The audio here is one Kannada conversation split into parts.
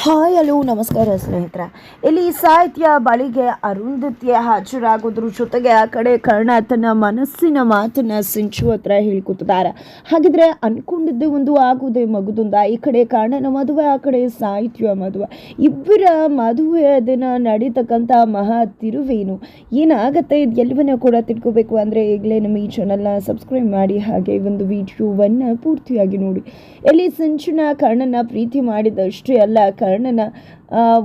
ಹಾಯ್, ಹಲೋ, ನಮಸ್ಕಾರ ಸ್ನೇಹಿತರೆ. ಇಲ್ಲಿ ಸಾಹಿತ್ಯ ಬಳಿಗೆ ಅರುಂಧತ್ಯ ಹಾಜರಾಗೋದ್ರ ಜೊತೆಗೆ ಆ ಕಡೆ ಕರ್ಣ ತನ್ನ ಮನಸ್ಸಿನ ಮಾತನ್ನ ಸಿಂಚು ಹತ್ರ ಹೇಳ್ಕೊತಿದ್ದಾರೆ. ಹಾಗಿದ್ರೆ ಅನ್ಕೊಂಡಿದ್ದು ಒಂದು ಆಗುವುದೇ ಮಗುದೊಂದ, ಈ ಕಡೆ ಕರ್ಣನ ಮದುವೆ, ಆ ಕಡೆ ಸಾಹಿತ್ಯ ಮದುವೆ. ಇಬ್ಬರ ಮದುವೆ ದಿನ ನಡೀತಕ್ಕಂಥ ಮಹಾ ತಿರುವೇನು? ಏನಾಗತ್ತೆ? ಇದು ಎಲ್ಲವನ್ನ ಕೂಡ ತಿಳ್ಕೋಬೇಕು ಅಂದರೆ ಈಗಲೇ ನಮ್ಮ ಈ ಚಾನಲ್ನ ಸಬ್ಸ್ಕ್ರೈಬ್ ಮಾಡಿ, ಹಾಗೆ ಒಂದು ವಿಡಿಯೋವನ್ನು ಪೂರ್ತಿಯಾಗಿ ನೋಡಿ. ಎಲ್ಲಿ ಸಿಂಚುನ ಕರ್ಣನ ಪ್ರೀತಿ ಮಾಡಿದಷ್ಟೇ ಅಲ್ಲ ಕರ್ಣನ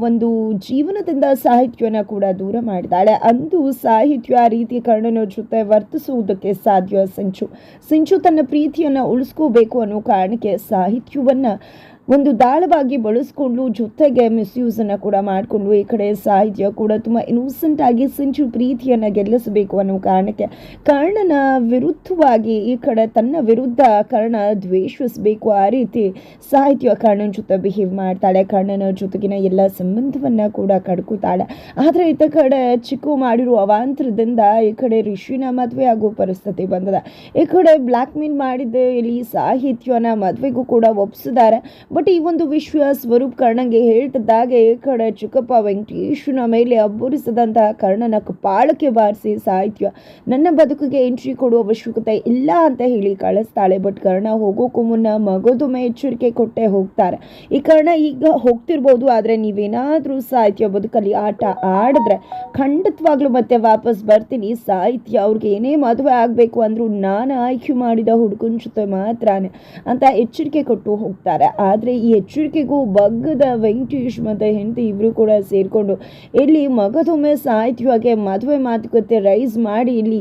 ಒಂದು ಜೀವನದಿಂದ ಸಾಹಿತ್ಯವನ್ನು ಕೂಡ ದೂರ ಮಾಡಿದ್ದಾಳೆ. ಅಂದು ಸಾಹಿತ್ಯ ಆ ರೀತಿ ಕರ್ಣನ ಜೊತೆ ವರ್ತಿಸುವುದಕ್ಕೆ ಸಾಧ್ಯ, ಸಿಂಚು. ಸಿಂಚು ತನ್ನ ಪ್ರೀತಿಯನ್ನು ಉಳಿಸ್ಕೋಬೇಕು ಅನ್ನೋ ಕಾರಣಕ್ಕೆ ಸಾಹಿತ್ಯವನ್ನು ಒಂದು ದಾಳವಾಗಿ ಬಳಸ್ಕೊಂಡು ಜೊತೆಗೆ ಮಿಸ್ಯೂಸನ್ನು ಕೂಡ ಮಾಡಿಕೊಂಡು ಈ ಕಡೆ ಸಾಹಿತ್ಯ ಕೂಡ ತುಂಬ ಇನ್ನೋಸೆಂಟ್ ಆಗಿ ಸಿಂಚು ಪ್ರೀತಿಯನ್ನು ಗೆಲ್ಲಿಸಬೇಕು ಅನ್ನೋ ಕಾರಣಕ್ಕೆ ಕರ್ಣನ ವಿರುದ್ಧವಾಗಿ ಈ ಕಡೆ ತನ್ನ ವಿರುದ್ಧ ಕರ್ಣ ದ್ವೇಷಿಸಬೇಕು. ಆ ರೀತಿ ಸಾಹಿತ್ಯ ಕರ್ಣನ ಜೊತೆ ಬಿಹೇವ್ ಮಾಡ್ತಾಳೆ. ಕರ್ಣನ ಜೊತೆಗಿನ ಎಲ್ಲ ಸಂಬಂಧವನ್ನು ಕೂಡ ಕಡ್ಕೋತಾಳೆ. ಆದರೆ ಈತ ಕಡೆ ಚಿಕ್ಕು ಮಾಡಿರುವ ಅವಾಂತರದಿಂದ ಈ ಕಡೆ ಋಷಿನ ಮದುವೆ ಆಗೋ ಪರಿಸ್ಥಿತಿ ಬಂದದ. ಈ ಕಡೆ ಬ್ಲ್ಯಾಕ್ ಮೇಲ್ ಮಾಡಿದ್ದೆ ಇಲ್ಲಿ ಸಾಹಿತ್ಯನ ಮದುವೆಗೂ ಕೂಡ ಒಪ್ಸಿದ್ದಾರೆ. ಬಟ್ ಈ ಒಂದು ವಿಶ್ವ ಸ್ವರೂಪ್ ಕರ್ಣಂಗೆ ಹೇಳ್ತಿದ್ದಾಗೆ ಕಡೆ ಚಿಕ್ಕಪ್ಪ ವೆಂಕಟೇಶನ ಮೇಲೆ ಅಬ್ಬುರಿಸಿದಂತಹ ಕರ್ಣನ ಕಪಾಳಕ್ಕೆ ಬಾರಿಸಿ ಸಾಹಿತ್ಯ ನನ್ನ ಬದುಕಿಗೆ ಎಂಟ್ರಿ ಕೊಡುವ ಅವಶ್ಯಕತೆ ಇಲ್ಲ ಅಂತ ಹೇಳಿ ಕಳಿಸ್ತಾಳೆ. ಬಟ್ ಕರ್ಣ ಹೋಗೋಕ್ಕೂ ಮುನ್ನ ಮಗದೊಮ್ಮೆ ಎಚ್ಚರಿಕೆ ಕೊಟ್ಟೆ ಹೋಗ್ತಾರೆ. ಈ ಕರ್ಣ ಈಗ ಹೋಗ್ತಿರ್ಬೋದು, ಆದರೆ ನೀವೇನಾದರೂ ಸಾಹಿತ್ಯ ಬದುಕಲ್ಲಿ ಆಟ ಆಡಿದ್ರೆ ಖಂಡಿತವಾಗ್ಲೂ ಮತ್ತೆ ವಾಪಸ್ ಬರ್ತೀನಿ. ಸಾಹಿತ್ಯ ಅವ್ರಿಗೆ ಏನೇ ಮದುವೆ ಆಗಬೇಕು ಅಂದರೂ ನಾನು ಆಯ್ಕೆ ಮಾಡಿದ ಹುಡುಗನ ಜೊತೆ ಮಾತ್ರ ಅಂತ ಎಚ್ಚರಿಕೆ ಕೊಟ್ಟು ಹೋಗ್ತಾರೆ. ಆದರೆ ಈ ಎಚ್ಚರಿಕೆಗೂ ಬಗ್ಗದ ವೆಂಕಟೇಶ್ ಮತ್ತು ಹೆಂಡತಿ ಇಬ್ಬರು ಕೂಡ ಸೇರಿಕೊಂಡು ಇಲ್ಲಿ ಮಗದೊಮ್ಮೆ ಸಾಹಿತ್ಯವಾಗಿ ಮದುವೆ ಮಾತುಕತೆ ರೈಸ್ ಮಾಡಿ ಇಲ್ಲಿ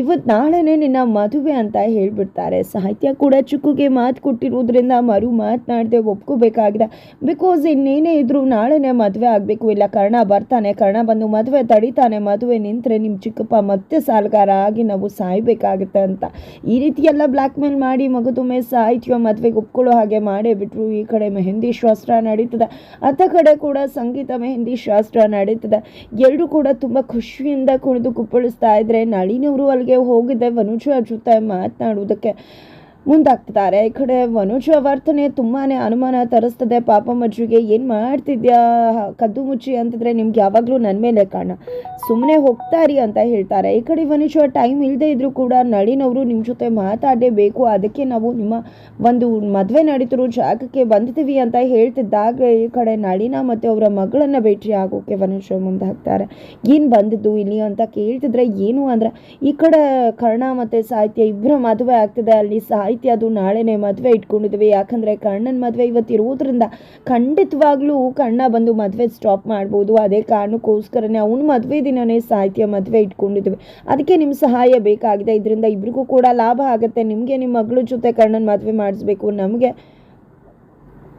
ಇವತ್ತು ನಾಳೆನೇ ನಿನ್ನ ಮದುವೆ ಅಂತ ಹೇಳ್ಬಿಡ್ತಾರೆ. ಸಾಹಿತ್ಯ ಕೂಡ ಚುಕ್ಕುಗೆ ಮಾತು ಕೊಟ್ಟಿರೋದ್ರಿಂದ ಮರು ಮಾತನಾಡದೆ ಒಪ್ಕೋಬೇಕಾಗಿದೆ. ಬಿಕಾಸ್ ಇನ್ನೇನೇ ಇದ್ರು ನಾಳೆನೇ ಮದುವೆ ಆಗಬೇಕು. ಇಲ್ಲ, ಕರ್ಣ ಬರ್ತಾನೆ. ಕರ್ಣ ಬಂದು ಮದುವೆ ತಡಿತಾನೆ. ಮದುವೆ ನಿಂತರೆ ನಿಮ್ಮ ಚಿಕ್ಕಪ್ಪ ಮತ್ತೆ ಸಾಲಗಾರ ಆಗಿ ನಾವು ಸಾಯ್ಬೇಕಾಗುತ್ತೆ ಅಂತ. ಈ ರೀತಿ ಎಲ್ಲ ಬ್ಲ್ಯಾಕ್ ಮೇಲ್ ಮಾಡಿ ಮಗದೊಮ್ಮೆ ಸಾಹಿತ್ಯ ಮದುವೆಗೆ ಒಪ್ಕೊಳ್ಳೋ ಹಾಗೆ ಮಾಡೇ ಬಿಟ್ಟರು ಈ ಕಡೆ ಮೆಹಂದಿ ಶಾಸ್ತ್ರ ನಡೀತದೆ. ಅತ್ತ ಕಡೆ ಕೂಡ ಸಂಗೀತ, ಮೆಹಂದಿ ಶಾಸ್ತ್ರ ನಡೀತದೆ. ಎಲ್ಲರೂ ಕೂಡ ತುಂಬ ಖುಷಿಯಿಂದ ಕುಣಿದು ಕುಪ್ಪಳಿಸ್ತಾ ಇದ್ರೆ ನಳಿನವರು ಅಲ್ಲಿಗೆ ಹೋಗಿದ್ದೆ. ವನುಜ ಜೊತೆ ಮಾತನಾಡುವುದಕ್ಕೆ. ಮುಂದಾಗ್ತಿದ್ದಾರೆ. ಈ ಕಡೆ ಮನುಷ್ಯ ವರ್ತನೆ ತುಂಬಾ ಅನುಮಾನ ತರಿಸ್ತದೆ. ಪಾಪ ಮಜ್ಜಿಗೆ ಏನು ಮಾಡ್ತಿದ್ಯಾ? ಕದ್ದು ಮುಚ್ಚಿ ಅಂತಿದ್ರೆ ನಿಮ್ಗೆ ಯಾವಾಗಲೂ ನನ್ನ ಮೇಲೆ ಕಾರಣ ಸುಮ್ಮನೆ ಹೋಗ್ತಾರಿ ಅಂತ ಹೇಳ್ತಾರೆ. ಈ ಕಡೆ ವನುಜ ಟೈಮ್ ಇಲ್ಲದೆ ಇದ್ದರೂ ಕೂಡ ನಳಿನವರು ನಿಮ್ಮ ಜೊತೆ ಮಾತಾಡಲೇಬೇಕು. ಅದಕ್ಕೆ ನಾವು ನಿಮ್ಮ ಒಂದು ಮದುವೆ ನಡೀತರು, ಜಾಗಕ್ಕೆ ಬಂದಿದ್ದೀವಿ ಅಂತ ಹೇಳ್ತಿದ್ದಾಗ ಈ ಕಡೆ ನಳಿನ ಮತ್ತು ಅವರ ಮಗಳನ್ನು ಭೇಟಿ ಆಗೋಕೆ ಮನುಷ್ಯ ಮುಂದೆ ಹಾಕ್ತಾರೆ ಏನು ಬಂದಿದ್ದು ಇಲ್ಲಿ ಅಂತ ಕೇಳ್ತಿದ್ರೆ ಏನು ಅಂದರೆ ಈ ಕಡೆ ಕರ್ಣ ಮತ್ತು ಸಾಹಿತ್ಯ ಇಬ್ಬರ ಮದುವೆ ಆಗ್ತಿದೆ. ಅಲ್ಲಿ ಸಾಹಿತ್ಯ ಅದು ನಾಳೆನೇ ಮದುವೆ ಇಟ್ಕೊಂಡಿದ್ವಿ ಯಾಕಂದರೆ ಕಣ್ಣನ ಮದುವೆ ಇವತ್ತು ಇರೋದ್ರಿಂದ ಖಂಡಿತವಾಗ್ಲೂ ಕಣ್ಣ ಬಂದು ಮದುವೆ ಸ್ಟಾಪ್ ಮಾಡ್ಬೋದು. ಅದೇ ಕಾರಣಕ್ಕೋಸ್ಕರನೇ ಅವನ ಮದುವೆ ದಿನವೇ ಸಾಹಿತ್ಯ ಮದುವೆ ಇಟ್ಕೊಂಡಿದ್ವಿ ಅದಕ್ಕೆ ನಿಮ್ಮ ಸಹಾಯ ಬೇಕಾಗಿದೆ. ಇದರಿಂದ ಇಬ್ರಿಗೂ ಕೂಡ ಲಾಭ ಆಗುತ್ತೆ. ನಿಮಗೆ ನಿಮ್ಮ ಮಗಳ ಜೊತೆ ಕಣ್ಣನ ಮದುವೆ ಮಾಡಿಸ್ಬೇಕು. ನಮಗೆ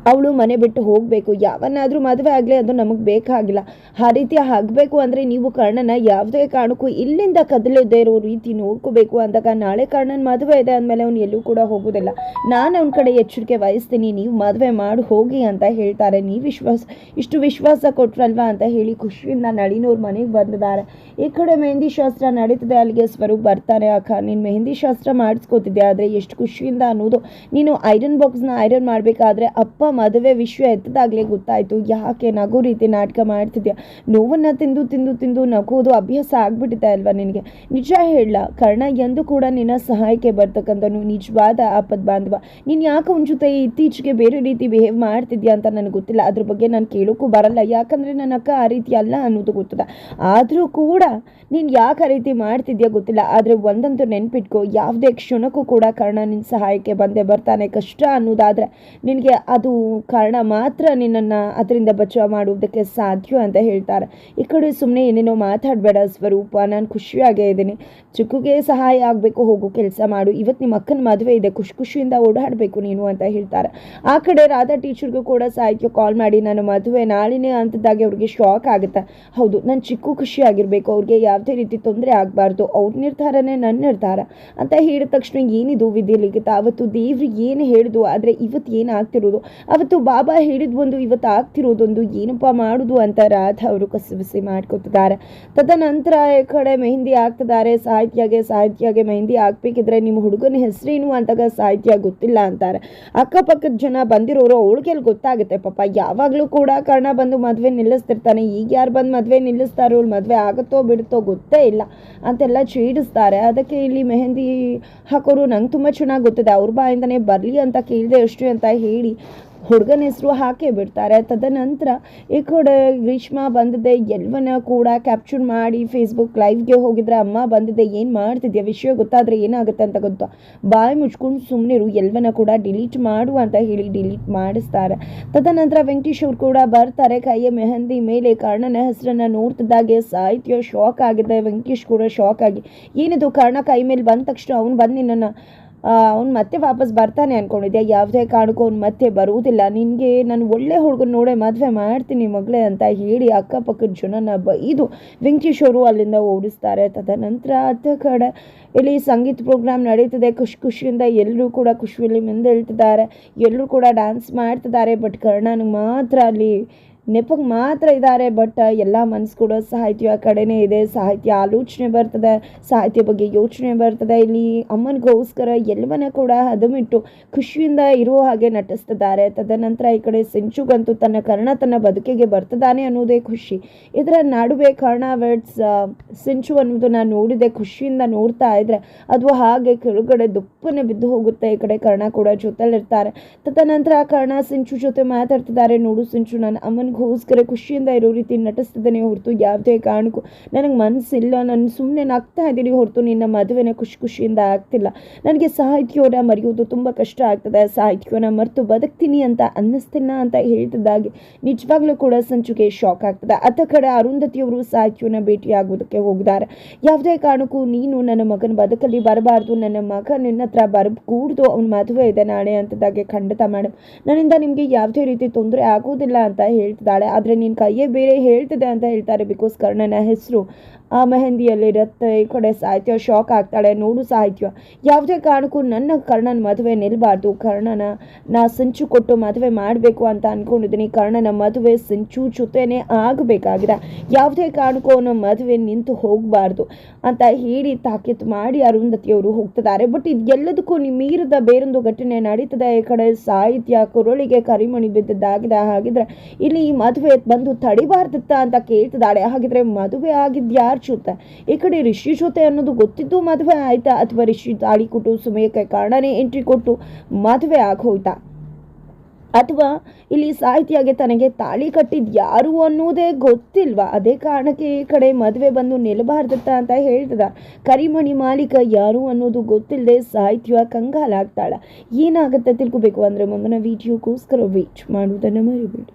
ಅವಳು ಮನೆ ಬಿಟ್ಟು ಹೋಗಬೇಕು. ಯಾವನ್ನಾದರೂ ಮದುವೆ ಆಗಲಿ, ಅದು ನಮಗೆ ಬೇಕಾಗಿಲ್ಲ. ಆ ರೀತಿ ಆಗಬೇಕು ಅಂದರೆ ನೀವು ಕರ್ಣನ ಯಾವುದೇ ಕಾರಣಕ್ಕೂ ಇಲ್ಲಿಂದ ಕದಲದೇ ಇರೋ ರೀತಿ ನೋಡ್ಕೋಬೇಕು ಅಂದಾಗ ನಾಳೆ ಕರ್ಣನ ಮದುವೆ ಇದೆ ಅಂದಮೇಲೆ ಅವ್ನು ಎಲ್ಲೂ ಕೂಡ ಹೋಗೋದಿಲ್ಲ. ನಾನು ಅವನ ಕಡೆ ಎಚ್ಚರಿಕೆ ವಹಿಸ್ತೀನಿ. ನೀವು ಮದುವೆ ಮಾಡಿ, ಹೋಗಿ ಅಂತ ಹೇಳ್ತಾರೆ. ನೀವು ವಿಶ್ವಾಸ, ಇಷ್ಟು ವಿಶ್ವಾಸ ಕೊಟ್ರಲ್ವಾ ಅಂತ ಹೇಳಿ ಖುಷಿಯಿಂದ ನಳಿನವ್ರ ಮನೆಗೆ ಬಂದಿದ್ದಾರೆ. ಈ ಕಡೆ ಮೆಹಂದಿ ಶಾಸ್ತ್ರ ನಡೀತದೆ, ಅಲ್ಲಿಗೆ ಸ್ವರೂಪ್ ಬರ್ತಾರೆ. ಅಕ್ಕ, ನೀನು ಮೆಹಂದಿ ಶಾಸ್ತ್ರ ಮಾಡಿಸ್ಕೋತಿದ್ದೆ ಆದರೆ ಎಷ್ಟು ಖುಷಿಯಿಂದ ಅನ್ನೋದು. ನೀನು ಐರನ್ ಬಾಕ್ಸ್ನ ಐರನ್ ಮಾಡಬೇಕಾದ್ರೆ ಅಪ್ಪ ಮದುವೆ ವಿಷಯ ಎತ್ತದಾಗಲೇ ಗೊತ್ತಾಯಿತು. ಯಾಕೆ ನಗು ರೀತಿ ನಾಟಕ ಮಾಡ್ತಿದ್ಯಾ? ನೋವನ್ನು ತಿಂದು ತಿಂದು ತಿಂದು ನಗೋದು ಅಭ್ಯಾಸ ಆಗ್ಬಿಟ್ಟಿದೆ ಅಲ್ವಾ ನಿನಗೆ? ನಿಜ ಹೇಳ, ಕರ್ಣ ಎಂದು ಕೂಡ ನಿನ್ನ ಸಹಾಯಕ್ಕೆ ಬರ್ತಕ್ಕಂಥನು ನಿಜವಾದ ಆಪದ್ ಬಾಂಧವ. ನೀನು ಯಾಕೆ ಅವನ ಜೊತೆ ಇತ್ತೀಚೆಗೆ ಬೇರೆ ರೀತಿ ಬಿಹೇವ್ ಮಾಡ್ತಿದ್ಯಾ ಅಂತ ನನಗೆ ಗೊತ್ತಿಲ್ಲ. ಅದ್ರ ಬಗ್ಗೆ ನಾನು ಕೇಳೋಕ್ಕೂ ಬರಲ್ಲ. ಯಾಕಂದರೆ ನನ್ನ ಅಕ್ಕ ಆ ರೀತಿ ಅಲ್ಲ ಅನ್ನೋದು ಗೊತ್ತದ. ಆದರೂ ಕೂಡ ನೀನು ಯಾಕೆ ಆ ರೀತಿ ಮಾಡ್ತಿದ್ಯಾ ಗೊತ್ತಿಲ್ಲ. ಆದರೆ ಒಂದಂತೂ ನೆನ್ಪಿಟ್ಕೋ, ಯಾವುದೇ ಕ್ಷಣಕ್ಕೂ ಕೂಡ ಕರ್ಣ ನಿನ್ನ ಸಹಾಯಕ್ಕೆ ಬಂದೇ ಬರ್ತಾನೆ ಕಷ್ಟ ಅನ್ನೋದಾದರೆ ನಿನಗೆ ಅದು ಕಾರಣ ಮಾತ್ರ ನಿನ್ನನ್ನು ಅದರಿಂದ ಬಚಾವ್ ಮಾಡುವುದಕ್ಕೆ ಸಾಧ್ಯ ಅಂತ ಹೇಳ್ತಾರೆ. ಈ ಕಡೆ ಸುಮ್ಮನೆ ಏನೇನೋ ಮಾತಾಡಬೇಡ ಸ್ವರೂಪ, ನಾನು ಖುಷಿಯಾಗೇ ಇದ್ದೀನಿ. ಚಿಕ್ಕುಗೆ ಸಹಾಯ ಆಗಬೇಕು, ಹೋಗು, ಕೆಲಸ ಮಾಡು. ಇವತ್ತು ನಿಮ್ಮ ಅಕ್ಕನ ಮದುವೆ ಇದೆ, ಖುಷಿ ಖುಷಿಯಿಂದ ಓಡಾಡಬೇಕು ನೀನು ಅಂತ ಹೇಳ್ತಾರೆ. ಆ ಕಡೆ ರಾಧಾ ಟೀಚರ್ಗೂ ಕೂಡ ಸಾಹಿತ್ಯ ಕಾಲ್ ಮಾಡಿ, ನಾನು ಮದುವೆ ನಾಳಿನೇ ಅಂತದಾಗಿ ಅವ್ರಿಗೆ ಶಾಕ್ ಆಗುತ್ತೆ. ಹೌದು, ನಾನು ಚಿಕ್ಕು ಖುಷಿಯಾಗಿರಬೇಕು. ಅವ್ರಿಗೆ ಯಾವುದೇ ರೀತಿ ತೊಂದರೆ ಆಗಬಾರ್ದು. ಅವ್ರ ನಿರ್ಧಾರನೇ ನನ್ನ ನಿರ್ಧಾರ. ಅಂತ ಹೇಳಿದ ತಕ್ಷಣ ಏನಿದು ವಿಧಿ ಲಿಖಿತ ಅವತ್ತು ದೇವ್ರಿಗೆ ಏನು ಹೇಳಿದು, ಆದರೆ ಇವತ್ತು ಏನಾಗ್ತಿರೋದು? ಅವತ್ತು ಬಾಬಾ ಹೇಳಿದ ಒಂದು ಇವತ್ತು ಆಗ್ತಿರೋದೊಂದು ಏನಪ್ಪ ಮಾಡುದು ಅಂತ ರಾಧ ಅವರು ಕಸಬಿಸಿ ಮಾಡ್ಕೊತಿದ್ದಾರೆ. ತದನಂತರ ಈ ಕಡೆ ಮೆಹಂದಿ ಹಾಕ್ತಿದ್ದಾರೆ. ಸಾಹಿತ್ಯಗೆ ಸಾಹಿತ್ಯಗೆ ಮೆಹಂದಿ ಹಾಕ್ಬೇಕಿದ್ರೆ ನಿಮ್ಮ ಹುಡುಗನ ಹೆಸರೇನು ಅಂತಾಗ ಸಾಹಿತ್ಯ ಗೊತ್ತಿಲ್ಲ ಅಂತಾರೆ. ಅಕ್ಕಪಕ್ಕದ ಜನ ಬಂದಿರೋರು ಅವಳಿಗೆಲ್ಲಿ ಗೊತ್ತಾಗುತ್ತೆ, ಪಾಪ ಯಾವಾಗಲೂ ಕೂಡ ಕರ್ಣ ಬಂದು ಮದುವೆ ನಿಲ್ಲಿಸ್ತಿರ್ತಾನೆ. ಈಗ ಯಾರು ಬಂದು ಮದುವೆ ನಿಲ್ಲಿಸ್ತಾರೋ ಅವ್ಳು ಮದುವೆ ಆಗುತ್ತೋ ಬಿಡುತ್ತೋ ಗೊತ್ತೇ ಇಲ್ಲ. ಅಂತೆಲ್ಲ ಚೀಡಿಸ್ತಾರೆ ಅದಕ್ಕೆ ಇಲ್ಲಿ ಮೆಹಂದಿ ಹಾಕೋರು ನಂಗೆ ತುಂಬ ಚೆನ್ನಾಗಿ ಗೊತ್ತಿದೆ. ಅವ್ರ ಬಾಯಿಂದನೇ ಬರಲಿ ಅಂತ ಕೇಳಿದೆ ಅಷ್ಟು ಅಂತ ಹೇಳಿ ಹುಡುಗನ ಹೆಸರು ಹಾಕೇ ಬಿಡ್ತಾರೆ. ತದನಂತರ ಈ ಕಡೆ ಗ್ರೀಷ್ಮ ಬಂದಿದೆ. ಎಲ್ವನ ಕೂಡ ಕ್ಯಾಪ್ಚರ್ ಮಾಡಿ ಫೇಸ್ಬುಕ್ ಲೈವ್ಗೆ ಹೋಗಿದ್ರೆ ಅಮ್ಮ ಬಂದಿದೆ. ಏನು ಮಾಡ್ತಿದ್ಯಾ? ವಿಷಯ ಗೊತ್ತಾದರೆ ಏನಾಗುತ್ತೆ ಅಂತ ಗೊತ್ತಾ? ಬಾಯಿ ಮುಚ್ಕೊಂಡು ಸುಮ್ಮನಿರು ಎಲ್ಲವನ್ನ ಕೂಡ ಡಿಲೀಟ್ ಮಾಡು ಅಂತ ಹೇಳಿ ಡಿಲೀಟ್ ಮಾಡಿಸ್ತಾರೆ. ತದನಂತರ ವೆಂಕಟೇಶ್ ಅವ್ರು ಕೂಡ ಬರ್ತಾರೆ. ಕೈಯ ಮೆಹಂದಿ ಮೇಲೆ ಕರ್ಣನ ಹೆಸರನ್ನು ನೋಡ್ತಿದ್ದಾಗೆ ಸಾಹಿತ್ಯ ಶಾಕ್ ಆಗಿದೆ. ವೆಂಕಟೇಶ್ ಕೂಡ ಶಾಕ್ ಆಗಿ. ಏನಿದು? ಕರ್ಣ ಕೈ ಮೇಲೆ ಬಂದ ತಕ್ಷಣ ಅವ್ನು ಬಂದು ನಿನ್ನನ್ನು ಅವ್ನು ಮತ್ತೆ ವಾಪಸ್ ಬರ್ತಾನೆ ಅನ್ಕೊಂಡಿದ್ದೆ ಯಾವುದೇ ಕಾರಣಕ್ಕೂ ಅವ್ನು ಮತ್ತೆ ಬರುವುದಿಲ್ಲ. ನಿನಗೆ ನಾನು ಒಳ್ಳೆ ಹುಡುಗನ ನೋಡೇ ಮದುವೆ ಮಾಡ್ತೀನಿ ಮಗಳೇ ಅಂತ ಹೇಳಿ ಅಕ್ಕಪಕ್ಕದ ಜನನ ಬೈದು ವೆಂಕಟೇಶ್ ಅಲ್ಲಿಂದ ಓಡಿಸ್ತಾರೆ. ತದನಂತರ ಅತ್ತ ಕಡೆ ಇಲ್ಲಿ ಸಂಗೀತ ಪ್ರೋಗ್ರಾಮ್ ನಡೀತದೆ. ಖುಷಿ ಖುಷಿಯಿಂದ ಎಲ್ಲರೂ ಕೂಡ ಖುಷಿಯಲ್ಲಿ ಮುಂದೆ ಹೇಳ್ತಿದ್ದಾರೆ ಎಲ್ಲರೂ ಕೂಡ ಡ್ಯಾನ್ಸ್ ಮಾಡ್ತಿದ್ದಾರೆ. ಬಟ್ ಕರ್ಣನಿಗೆ ಮಾತ್ರ ಅಲ್ಲಿ ನೆಪಕ್ಕೆ ಮಾತ್ರ ಇದ್ದಾರೆ ಬಟ್ ಎಲ್ಲ ಮನಸ್ಸು ಕೂಡ ಸಾಹಿತ್ಯ ಕಡೆನೇ ಇದೆ. ಸಾಹಿತ್ಯ ಆಲೋಚನೆ ಬರ್ತದೆ, ಸಾಹಿತ್ಯ ಬಗ್ಗೆ ಯೋಚನೆ ಬರ್ತದೆ. ಇಲ್ಲಿ ಅಮ್ಮನಿಗೋಸ್ಕರ ಎಲ್ಲವನ್ನ ಕೂಡ ಹದಮಿಟ್ಟು ಖುಷಿಯಿಂದ ಇರುವ ಹಾಗೆ ನಟಿಸ್ತಿದ್ದಾರೆ. ತದನಂತರ ಈ ಕಡೆ ಸೆಂಚುಗಂತೂ ತನ್ನ ಕರ್ಣ ತನ್ನ ಬದುಕಿಗೆ ಬರ್ತದಾನೆ ಅನ್ನೋದೇ ಖುಷಿ. ಇದರ ನಡುವೆ ಕರ್ಣ ವೆಡ್ಸ್ ಸಿಂಚು ನಾನು ನೋಡಿದೆ ಖುಷಿಯಿಂದ ನೋಡ್ತಾ ಇದ್ರೆ ಅದು ಹಾಗೆ ಕೆಳಗಡೆ ದುಪ್ಪನೆ ಬಿದ್ದು ಹೋಗುತ್ತೆ. ಈ ಕಡೆ ಕರ್ಣ ಕೂಡ ಜೊತೆಲಿರ್ತಾರೆ. ತದನಂತರ ಕರ್ಣ ಸಿಂಚು ಜೊತೆ ಮಾತಾಡ್ತಿದ್ದಾರೆ. ನೋಡು ಸಿಂಚು, ನನ್ನ ಅಮ್ಮನಿಗೋಸ್ಕರ ಖುಷಿಯಿಂದ ಇರೋ ರೀತಿ ನಟಿಸ್ತಿದ್ದಾನೆ ಹೊರತು ಯಾವುದೇ ಕಾರಣಕ್ಕೂ ನನಗೆ ಮನಸ್ಸಿಲ್ಲ. ನಾನು ಸುಮ್ಮನೆ ನಗ್ತಾ ಇದ್ದೀನಿ ಹೊರತು ನಿನ್ನ ಮದುವೆನ ಖುಷಿ ಖುಷಿಯಿಂದ ಆಗ್ತಿಲ್ಲ. ನನಗೆ ಸಾಹಿತ್ಯವನ್ನ ಮರೆಯೋದು ತುಂಬ ಕಷ್ಟ ಆಗ್ತದೆ. ಸಾಹಿತ್ಯವನ್ನ ಮರೆತು ಬದುಕ್ತೀನಿ ಅಂತ ಅನ್ನಿಸ್ತಿಲ್ಲ ಅಂತ ಹೇಳ್ತಿದ್ದಾಗೆ ನಿಜವಾಗ್ಲೂ ಕೂಡ ಸಂಚುಗೆ ಶಾಕ್ ಆಗ್ತದೆ. ಅತ್ತ ಕಡೆ ಅರುಂಧತಿಯವರು ಸಾಹಿತ್ಯವನ್ನ ಭೇಟಿಯಾಗೋದಕ್ಕೆ ಹೋಗಿದ್ದಾರೆ. ಯಾವುದೇ ಕಾರಣಕ್ಕೂ ನೀನು ನನ್ನ ಮಗನ ಬದುಕಲ್ಲಿ ಬರಬಾರ್ದು. ನನ್ನ ಮಗ ನಿನ್ನ ಹತ್ರ ಬರಕೂಡ್ದು. ಅವ್ನ ಮದುವೆ ಇದೆ ನಾಳೆ ಅಂತದಾಗೆ ಖಂಡಿತ ಮೇಡಮ್ ನನ್ನಿಂದ ನಿಮಗೆ ಯಾವುದೇ ರೀತಿ ತೊಂದರೆ ಆಗೋದಿಲ್ಲ ಅಂತ ಹೇಳ್ತಿದ್ದಾಳೆ ಆದರೆ ನಿನ್ನ ಕೈಯೇ ಬೇರೆ ಹೇಳ್ತದೆ ಅಂತ ಹೇಳ್ತಾರೆ ಬಿಕಾಸ್ ಕರ್ಣನ ಹೆಸರು ಆ ಮೆಹಂದಿಯಲ್ಲಿರುತ್ತೆ ಈ ಕಡೆ ಸಾಹಿತ್ಯ ಶಾಕ್ ಆಗ್ತಾಳೆ. ನೋಡು ಸಾಹಿತ್ಯ, ಯಾವುದೇ ಕಾರಣಕ್ಕೂ ನನ್ನ ಕರ್ಣನ ಮದುವೆ ನಿಲ್ಲಬಾರ್ದು ಕರ್ಣನ ನಾ ಸಂಚು ಕೊಟ್ಟು ಮದುವೆ ಮಾಡಬೇಕು ಅಂತ ಅಂದ್ಕೊಂಡಿದ್ದೀನಿ ಕರ್ಣನ ಮದುವೆ ಸಿಂಚು ಜೊತೆನೇ ಆಗಬೇಕಾಗಿದೆ. ಯಾವುದೇ ಕಾರಣಕ್ಕೂ ಅವನ ಮದುವೆ ನಿಂತು ಹೋಗಬಾರ್ದು ಅಂತ ಹೇಳಿ ತಾಕೀತು ಮಾಡಿ ಅರುಂಧತಿಯವರು ಹೋಗ್ತಿದ್ದಾರೆ. ಬಟ್ ಇದೆಲ್ಲದಕ್ಕೂ ಮೀರದ ಬೇರೊಂದು ಘಟನೆ ನಡೀತದೆ. ಈ ಕಡೆ ಸಾಹಿತ್ಯ, ಕುರಳಿಗೆ ಕರಿಮಣಿ ಬಿದ್ದದ್ದಾಗಿದೆ. ಹಾಗಿದ್ರೆ ಇಲ್ಲಿ ಈ ಮದುವೆ ಬಂದು ತಡಿಬಾರ್ದಿತ್ತ ಅಂತ ಕೇಳ್ತಿದ್ದಾಳೆ. ಹಾಗಿದ್ರೆ ಮದುವೆ ಆಗಿದ್ದು ಯಾರ ಜೊತೆ ಈ ಕಡೆ ರಿಷಿ ಜೊತೆ ಅನ್ನೋದು ಗೊತ್ತಿದ್ದು ಮದುವೆ ಆಯ್ತಾ? ಅಥವಾ ರಿಷಿ ತಾಳಿ ಕೊಟ್ಟು ಸಮಯಕ್ಕೆ ಕಾರಣನೇ ಎಂಟ್ರಿ ಕೊಟ್ಟು ಮದುವೆ ಆಗೋಯ್ತಾ? ಅಥವಾ ಇಲ್ಲಿ ಸಾಹಿತ್ಯಾಗೆ ತನಗೆ ತಾಳಿ ಕಟ್ಟಿದ್ ಯಾರು ಅನ್ನೋದೇ ಗೊತ್ತಿಲ್ವಾ? ಅದೇ ಕಾರಣಕ್ಕೆ ಈ ಕಡೆ ಮದುವೆ ಬಂದು ನಿಲ್ಲಬಾರ್ದತ್ತ ಅಂತ ಹೇಳ್ತದ. ಕರಿಮಣಿ ಮಾಲೀಕ ಯಾರು ಅನ್ನೋದು ಗೊತ್ತಿಲ್ಲದೆ ಸಾಹಿತ್ಯ ಕಂಗಾಲಾಗ್ತಾಳ. ಏನಾಗುತ್ತೆ ತಿಳ್ಕೊಬೇಕು ಅಂದರೆ ಮುಂದಿನ ವಿಡಿಯೋಗೋಸ್ಕರ ವೇಟ್ ಮಾಡುವುದನ್ನು ಮರಿಬೇಡಿ.